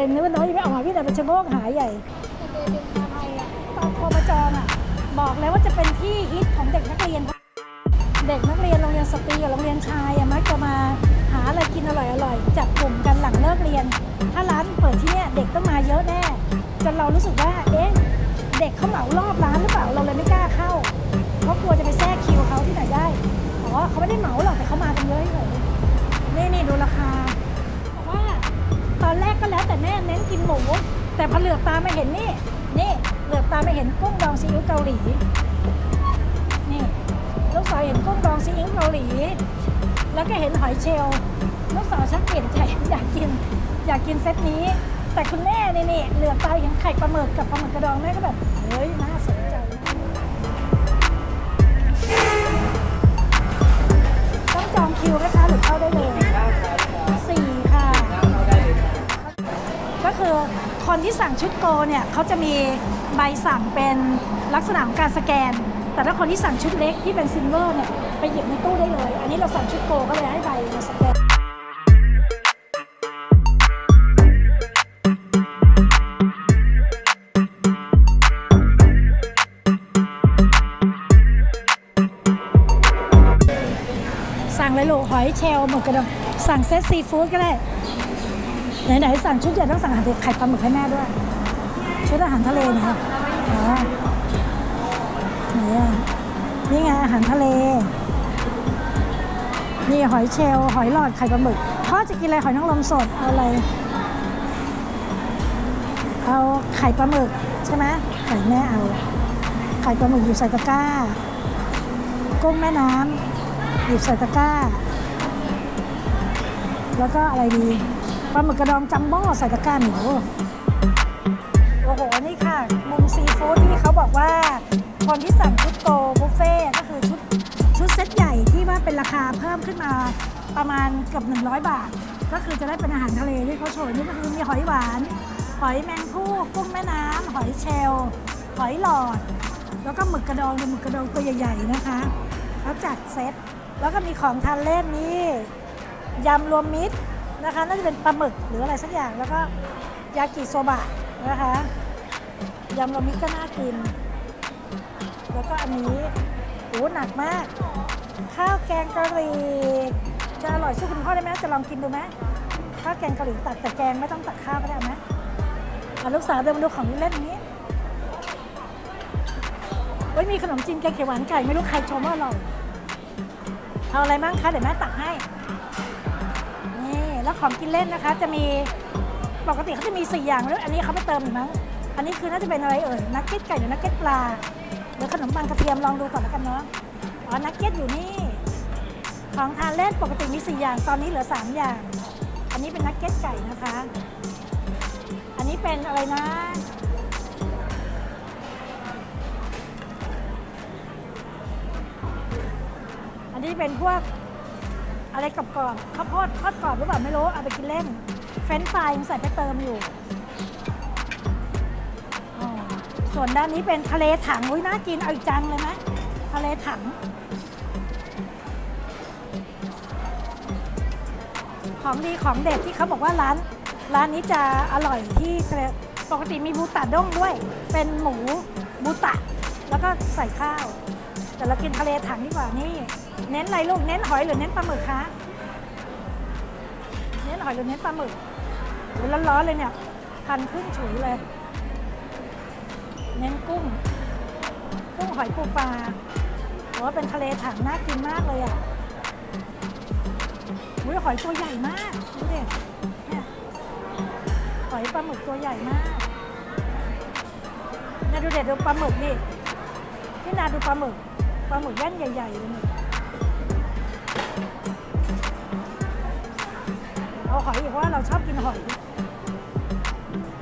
เลยนึกว่าน้องยังไม่ออกมาพี่แต่เป็นชะโงกหาใหญ่ตอนโทรมาจองอะ บอกเลยว่าจะเป็นที่ฮิตของเด็กนักเรียน เด็กนักเรียนโรงเรียนสตรีกับโรงเรียนชายมักจะมาหาอะไรกินอร่อยๆจับกลุ่มกันหลังเลิกเรียน ถ้าร้านเปิดที่เนี่ยเด็กต้องมาเยอะแน่จนเรารู้สึกว่าเอ๊ะเด็กเขาเหมารอบร้านหรือเปล่าเราเลยไม่กล้าเข้าเพราะกลัวจะไปแทรกคิวเขาที่ไหนได้อ๋อเขาไม่ได้เหมาหรอกแต่เขามากันเยอะเฉยนี่นี่ดูรา อนแรกก็แล้วแต่แม่เน้นกินหมู แต่พอเหลือบตาไม่เห็นนี่ นี่เหลือบตาไม่เห็นกุ้งดองซีอิ๊วเกาหลี นี่ลูกสาวเห็นกุ้งดองซีอิ๊วเกาหลี แล้วก็เห็นหอยเชลล์ลูกสาวชักเปลี่ยนใจอยากกิน อยากกินเซตนี้ แต่คุณแม่นี่นี่เหลือบตาเห็นไข่ปลาหมึกกับปลาหมึกกระดองแม่ก็แบบเฮ้ยน่า คือคนที่สั่งชุดโกเนี่ยเขาจะมีใบสั่งเป็นลักษณะของการสแกน แต่ถ้าคนที่สั่งชุดเล็กที่เป็นซิลเวอร์เนี่ยไปหยิบในตู้ได้เลย อันนี้เราสั่งชุดโกก็เลยให้ใบมาสแกนสั่งเลยลูกหอยเชลหมึกกระดองสั่งเซตซีฟู้ดก็ได้ ไหนๆสั่งชุดใหญ่ต้องสั่งอาหารไข่ปลาหมึกให้แม่ด้วย ชุดอาหารทะเลนะคะอ๋อไหนอะนี่ไงอาหารทะเล นี่หอยเชลล์หอยหลอดไข่ปลาหมึกพ่อจะกินอะไรหอยนางรมสดเอาอะไร เอาไข่ปลาหมึกใช่ไหมไข่แม่เอา ไข่ปลาหมึกอยู่ใส่ตะกร้า กุ้งแม่น้ำหยิบใส่ตะกร้า แล้วก็อะไรดี ปลาหมึกกระดองจัมโบ้ใส่ตะกร้าหนูโอ้โห นี่ค่ะ มุมซีฟู้ดที่เขาบอกว่า คนที่สั่งชุดโกบุฟเฟ่ก็คือชุดชุดเซตใหญ่ที่ว่าเป็นราคาเพิ่มขึ้นมาประมาณเกือบ100 บาท ก็คือจะได้เป็นอาหารทะเลที่เขาโชว์นี่ก็คือมีหอยหวาน หอยแมงผู้กุ้งแม่น้ำหอยเชลล์หอยหลอด แล้วก็หมึกกระดองเป็นหมึกกระดองตัวใหญ่ ๆ นะคะเขาจัดเซตแล้วก็มีของทานเล่นนี่ยำรวมมิตร นะคะน่าจะเป็นปลาหมึกหรืออะไรสักอย่างแล้วก็ยากิโซบะนะคะยำรวมมิตรก็น่ากิน แล้วก็อันนี้โอ้หนักมาก ข้าวแกงกะหรี่จะอร่อยสู้คุณพ่อได้ไหมจะลองกินดูไหมข้าวแกงกะหรี่ตักแต่แกงไม่ต้องตักข้าวก็ได้ไหมลูกสาวเดินมาดูของเล่นนี้เฮ้ยมีขนมจีนแกงเขียวหวานไก่ไม่รู้ใครชมว่าอร่อยเอาอะไรบ้างคะเดี๋ยวแม่ตักให้ นี่แล้วของกินเล่นนะคะ จะมีปกติเขาจะมีสี่อย่างแล้วอันนี้เขาไปเติมอีกมั้งอันนี้คือน่าจะเป็นอะไรเอ่ยนักเก็ตไก่หรือนักเก็ตปลาหรือขนมปังกระเทียมลองดูก่อนแล้วกันเนาะอ๋อนักเก็ตอยู่นี่ ของทานเล่นปกติมีสี่อย่างตอนนี้เหลือสามอย่าง อันนี้เป็นนักเก็ตไก่นะคะ อันนี้เป็นอะไรนะอันนี้เป็นพวก อะไรกรอบๆข้าวโพดทอดกรอบหรือเปล่าไม่รู้เอาไปกินเล่น เฟรนช์ฟรายยังใส่ไปเติมอยู่อ๋อส่วนด้านนี้เป็นทะเลถังอุ้ยน่ากินเอาอีกจานเลยไหมทะเลถัง ของดีของเด็ดที่เขาบอกว่าร้าน ร้านนี้จะอร่อยที่ทะเลปกติมีบูตะด้งด้วย เป็นหมูบูตะ แล้วก็ใส่ข้าว เรากินทะเลถังดีกว่านี่ เน้นอะไรลูก เน้นหอยหรือเน้นปลาหมึกคะ เน้นหอยหรือเน้นปลาหมึกโอ้ยร้อนๆเลยเนี่ยพันขึ้นฉุยเลย เน้นกุ้ง กุ้งหอยปูปลาโอ้เป็นทะเลถังน่ากินมากเลยอะอุ้ยหอยตัวใหญ่มากดูดิเนี่ยหอยปลาหมึกตัวใหญ่มากเนี่ยดูเด็ดดูปลาหมึกนี่พี่นาดูปลาหมึก ปลาหมึกแว่นใหญ่ๆเลยเนี่ยเอาหอยอีกเพราะว่าเราชอบกินหอย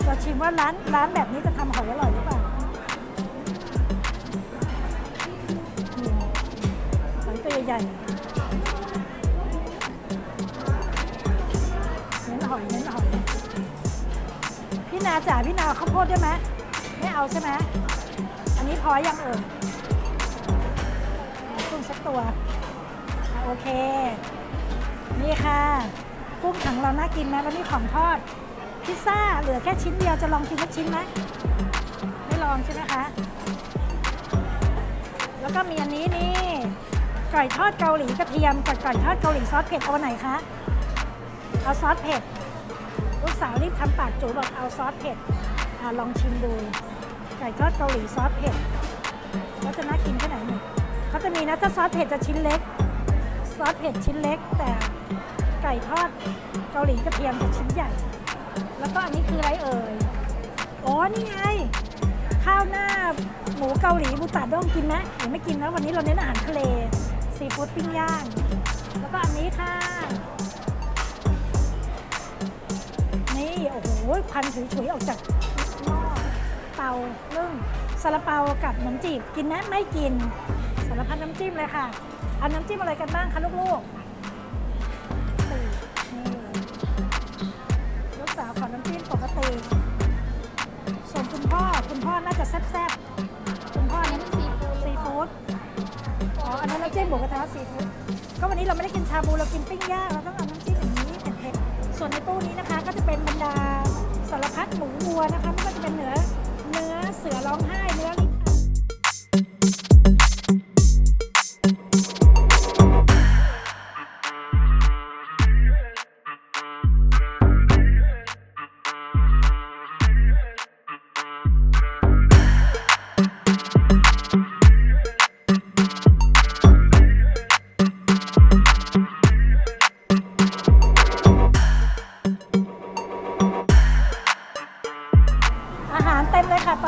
เราชิมว่าร้านร้านแบบนี้จะทำหอยอร่อยหรือเปล่าหอยตัวใหญ่ๆเน้นหอยเน้นหอย พี่นาจ๋าพี่นาเข้าวโพดได้ไหมไม่เอาใช่ไหมอันนี้พอยังเอ่ย สักตัวอะโอเค นี่ค่ะกุ้งถังเราน่ากินนะแล้วนี่ของทอด พิซซ่าเหลือแค่ชิ้นเดียวจะลองกินสักชิ้นไหมไม่ลองใช่ไหมคะ แล้วก็มีอันนี้นี่ไก่ทอดเกาหลีกระเทียมกับไก่ทอดเกาหลีซอสเผ็ดเอาไหนคะ เอาซอสเผ็ด ลูกสาวรีบทำปากจูบอกเอาซอสเผ็ดอลองชิมดู ไก่ทอดเกาหลีซอสเผ็ดเขาจะน่ากินแค่ไหนเนี่ย เขาจะมีนะถ้าซอสเผ็ดจะชิ้นเล็ก ซอสเผ็ดชิ้นเล็ก แต่ไก่ทอดเกาหลีกระเทียมจะชิ้นใหญ่ แล้วก็อันนี้คืออะไรเอ่ยอ๋อนี่ไง ข้าวหน้าหมูเกาหลีบูตาด้งกินไหมหรือไม่กินนะวันนี้เราเน้นอาหารทะเลซีฟู้ดปิ้งย่าง แล้วก็อันนี้ค่ะ นี่โอ้โหควันฉุยๆออกจากหม้อเตานึ่งซาลาเปากับขนมจีบกินไหมไม่กิน สารพัดน้ำจิ้มเลยค่ะอาน้ำจิ้มอะไรกันบ้างคะลูกๆตีนี่ลูกสาวขอน้ำจิ้มปกติส่วนคุณพ่อคุณพ่อน่าจะแซ่บๆคุณพ่อนั้นซีฟู้ดซีฟู้ดอ๋ออันนั้นน้ำจิ้มหมูกระทะซีฟู้ดก็วันนี้เราไม่ได้กินชาบูเรากินปิ้งย่างเราต้องเอาน้ำจิ้มอย่างนี้เผ็ดๆส่วนในตู้นี้นะคะ ก็จะเป็นบรรดาสารพัดหมูวัวนะคะไม่ว่าจะเป็นเนื้อเนื้อเสือร้องไห้เนื้อลิ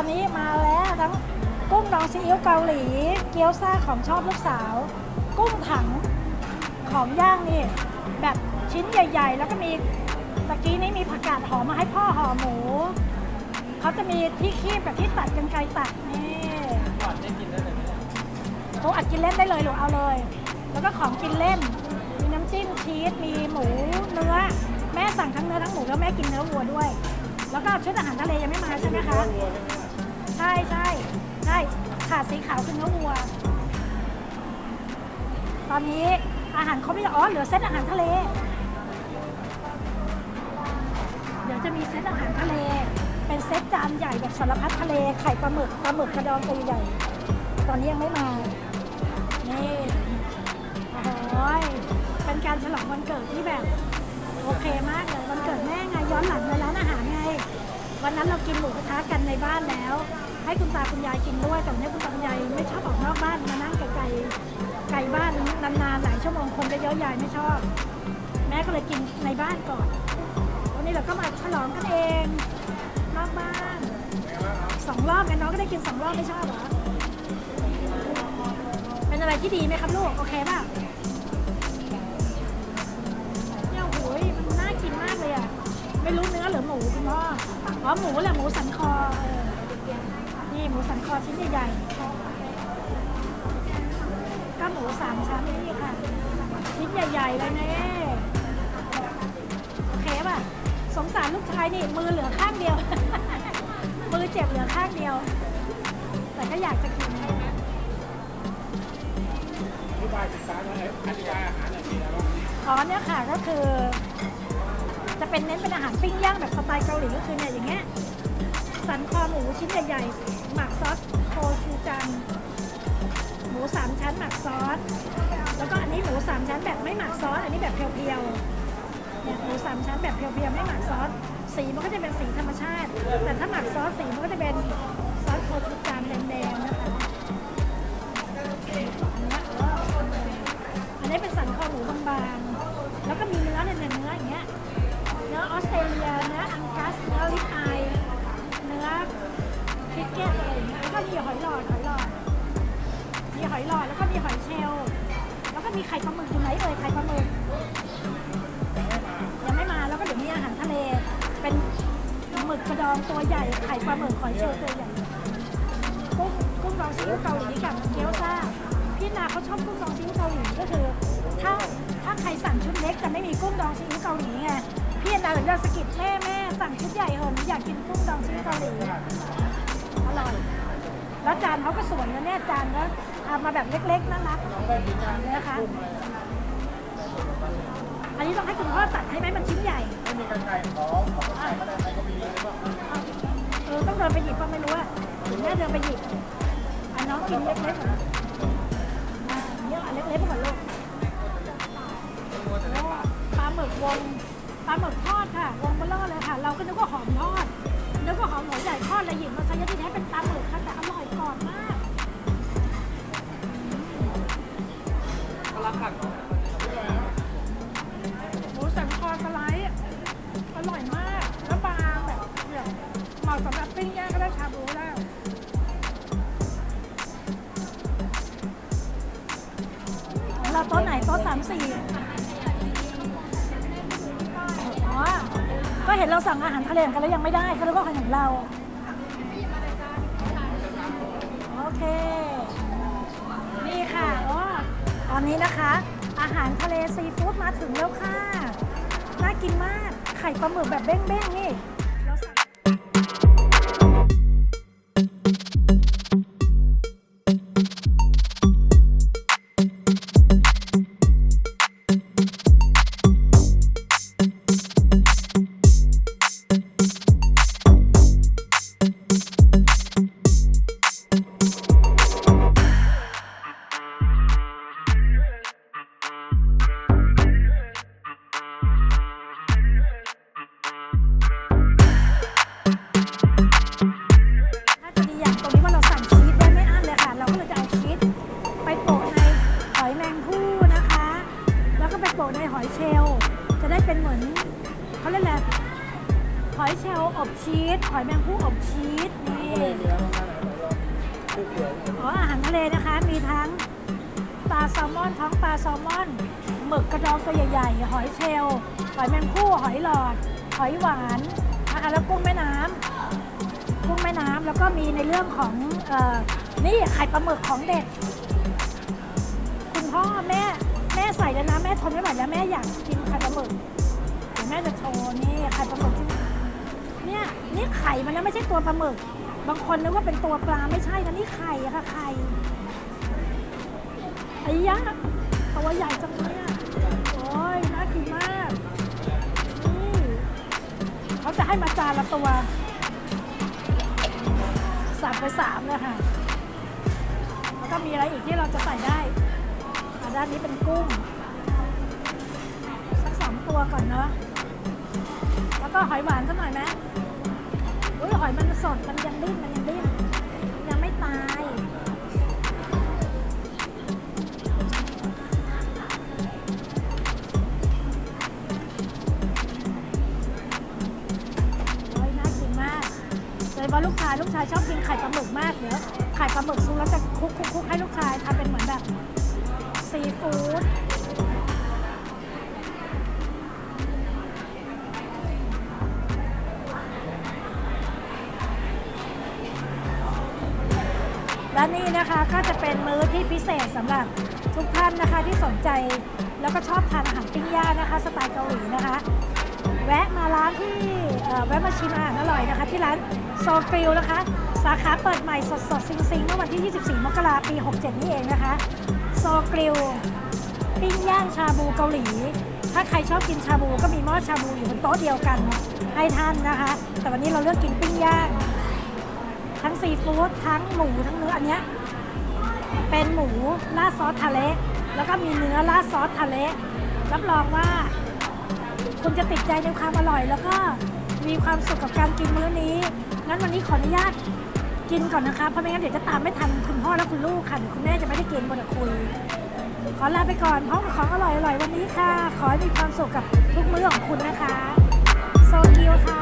อนนี้มาแล้วทั้งกุ้งดองซีอิ๊วเกาหลี เกี๊ยวซ่าของชอบลูกสาว กุ้งถังของย่างนี่ แบบชิ้นใหญ่ ๆ แล้วก็มีตะกี้นี้มีผักกาดหอมมาให้พ่อห่อหมูเขาจะมีที่คีบกับที่ตัดกันไกรตัดนี่โอ้อัดกินเล่นได้เลยหรือเอาเลย แล้วก็ของกินเล่น มีน้ำจิ้มชีสมีหมูเนื้อแม่สั่งทั้งเนื้อทั้งหมูแล้วแม่กินเนื้อวัวด้วย แล้วก็ชุดอาหารทะเลยังไม่มาใช่ไหมคะ ใช่ใช่ใช่ขาดสีขาวคือเนื้อวัว ตอนนี้อาหารเขาไม่อ๋อเหลือเซตอาหารทะเล เดี๋ยวจะมีเซตอาหารทะเล เป็นเซตจานใหญ่แบบสารพัดทะเล ไข่ปลาหมึกปลาหมึกกระดองตัวใหญ่ ตอนนี้ยังไม่มา นี่โอ้ยเป็นการฉลองวันเกิดที่แบบโอเคมากเลยวันเกิดแม่ไงย้อนหลังในร้านอาหารไง วันนั้นเรากินหมูกระทะกันในบ้านแล้ว ให้คุณตาคุณยายกินด้วยแต่วันนี้คุณตาคุณยายไม่ชอบออกนอกบ้านมานั่งไกลๆไกลบ้านนานๆหลายชั่วโมงคนเยอะๆยายไม่ชอบ แม่ก็เลยกินในบ้านก่อนวันนี้เราก็มาฉลองกันเองนอกบ้านสองรอบกันน้องก็ได้กินสองรอบไม่ชอบเหรอเป็นอะไรที่ดีไหมครับลูกโอเคป่ะเนี่ยโอ้ยมันน่ากินมากเลยอะไม่รู้เนื้อหรือหมูคุณพ่ออ๋อหมูแหละหมูสันคอเออีหมูสันคอชิ้นใหญ่ๆก็หมูสามชั้นนี่ค่ะ ชิ้นใหญ่ๆเลยนะโอเคป่ะ สงสารลูกชายนี่มือเหลือข้างเดียว มือเจ็บเหลือข้างเดียว แต่ก็อยากจะกินอธิบายสินค้าหน่อยอธิบายอาหารหน่อยมีอะไรบ้างอ๋อเนี่ยค่ะก็คือ จะเป็นเน้นเป็นอาหารปิ้งย่างแบบสไตล์เกาหลีก็คือเนี่ยอย่างเงี้ยสันคอหมูชิ้นใหญ่ๆ หมักซอสโคชูจัง หมูสามชั้นหมักซอส แล้วก็อันนี้หมูสามชั้นแบบไม่หมักซอส อันนี้แบบเพียวๆเนี่ยหมูสามชั้นแบบเพียวๆไม่หมักซอส สีมันก็จะเป็นสีธรรมชาติ แต่ถ้าหมักซอสสีมันก็จะเป็นซอสโคชูจัง หมึกหอยเชลล์ตัวใหญ่กุ้งกุ้งดองซีอิ๊วเกาหลีกับเกี๊ยวซ่าพี่นาเขาชอบกุ้งดองซีอิ๊วเกาหลีก็คือถ้าถ้าใครสั่งชุดเล็กแต่ไม่มีกุ้งดองซีอิ๊วเกาหลีไงพี่นาเลยจะสกิดแม่แม่สั่งชุดใหญ่เหอะอยากกินกุ้งดองซีอิ๊วเกาหลีอร่อยแล้วจานเขาก็สวยนะเนี่ยจานก็ทำมาแบบเล็กๆน่ารักนะคะอันนี้ต้องให้คุณพ่อตัดให้ไหมมันชิ้นใหญ่ไม่มีกันไก่ขอขอไก่ก็ได้ใครก็มีหรือ เดินไปหยิบป่ะไม่รู้อะแม่เดินไปหยิบอันน้องกินเล็กๆก่อนอะเนี่ยอันเล็กๆไปก่อนลูกโอ้ปลาหมึกวงปลาหมึกทอดค่ะวงเบลอร์เลยค่ะ เราก็นึกว่าหอมทอดนึกว่าหอมหัวใหญ่ทอดเลยหยิบมาซะยอะที่แท้เป็นปลาหมึกค่ะแต่อร่อยกรอบมากหมูสันคอสไลด์อร่อยมาก สำหรับปิ้งย่างก็ได้ชาบูได้ของเราโต๊ะไหนโต๊ะสามสี่อ๋อ ก็เห็นเราสั่งอาหารทะเลเหมือนกันแล้วยังไม่ได้ก็เลยก็ของเรา โอเค นี่ค่ะอ๋อตอนนี้นะคะ อาหารทะเลซีฟู้ดมาถึงแล้วค่ะ น่ากินมาก ไข่ปลาหมึกแบบเบ้งๆนี่ อนหมึกกระดองตัวใหญ่ๆ หอยเชลล์หอยแมงผู้หอยหลอด หอยหวานนะคะแล้วกุ้งแม่น้ำกุ้งแม่น้ำแล้วก็มีในเรื่องของเออนี่ไข่ปลาหมึกของเด็ดคุณพ่อแม่แม่ใส่แล้วนะแม่ทนไม่ไหวแล้วแม่อยากกินไข่ปลาหมึกเดี๋ยวแม่จะโชว์นี่ไข่ปลาหมึกที่เนี่ยนี่ไข่มันนะไม่ใช่ตัวปลาหมึก บางคนนึกว่าเป็นตัวปลาไม่ใช่นะนี่ไข่อะค่ะไข่ไอ้ยะ ตัวใหญ่จังเลยอะโอ้ยน่ากินมากนี่เขาจะให้มาจานละตัวสั่งไปสามเลยค่ะ แล้วก็มีอะไรอีกที่เราจะใส่ได้ด้านนี้เป็นกุ้ง สักสองตัวก่อนเนาะแล้วก็หอยหวานสักหน่อยไหมอุ้ยหอยมันสด มันยังดิ้นมัน ลูกชายลูกชายชอบกินไข่ปลาหมึกมากเดี๋ยวไข่ปลาหมึกซุปแล้วจะคลุกคลุกคลุกให้ลูกชายทำเป็นเหมือนแบบซีฟู้ดและนี่นะคะก็จะเป็นมื้อที่พิเศษสำหรับทุกท่านนะคะที่สนใจ แล้วก็ชอบทานอาหารปิ้งย่างนะคะ สไตล์เกาหลีนะคะ แวะมาร้านที่แวะมาชิมอาหารอร่อยนะคะ ที่ร้านโซกริลนะคะ สาขาเปิดใหม่สดๆซิงซิงๆเมื่อวันที่ 24 มกราปี 67 นี่เองนะคะโซกริลปิ้งย่างชาบูเกาหลี ถ้าใครชอบกินชาบูก็มีหม้อชาบูอยู่บนโต๊ะเดียวกันให้ท่านนะคะ แต่วันนี้เราเลือกกินปิ้งย่าง ทั้งซีฟู้ดทั้งหมูทั้งเนื้ออันเนี้ยเป็นหมูราดซอสทะเลแล้วก็มีเนื้อราดซอสทะเลรับรองว่า คุณจะติดใจในความอร่อย แล้วก็มีความสุขกับการกินมื้อนี้ งั้นวันนี้ขออนุญาตกินก่อนนะคะ เพราะไม่งั้นเดี๋ยวจะตามไม่ทันคุณพ่อและคุณลูกค่ะเดี๋ยวคุณแม่จะไม่ได้กินบนคุย ขอลาไปก่อนพร้อมกับของอร่อยๆวันนี้ค่ะ ขอให้มีความสุขกับทุกมื้อของคุณนะคะ โซคิวค่ะ